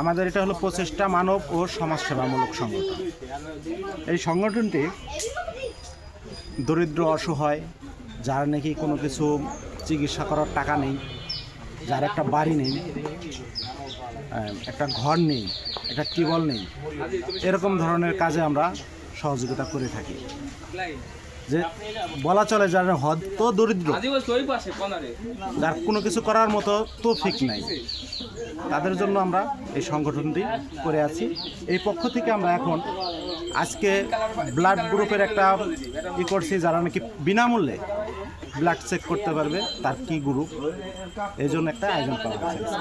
আমাদের এটা হলো প্রচেষ্টা মানব ও সমাজসেবামূলক সংগঠন। এই সংগঠনটি দরিদ্র, অসহায়, যার নাকি কোনো কিছু চিকিৎসা করার টাকা নেই, যার একটা বাড়ি নেই একটা ঘর নেই, একটা টিউবওয়েল নেই, এরকম ধরনের কাজে আমরা সহযোগিতা করে থাকি। যে বলা চলে যার হদ তো দরিদ্র। যার কোনো কিছু করার মতো তৌফিক নাই। তাদের জন্য আমরা এই সংগঠনটি করে আছি। এই পক্ষ থেকে আমরা এখন আজকে ব্লাড গ্রুপের একটা ই করছি, যারা নাকি বিনামূল্যে ব্লাড চেক করতে পারবে, তার কি গ্রুপ? এই জন্য একটা আয়োজন করা হচ্ছে।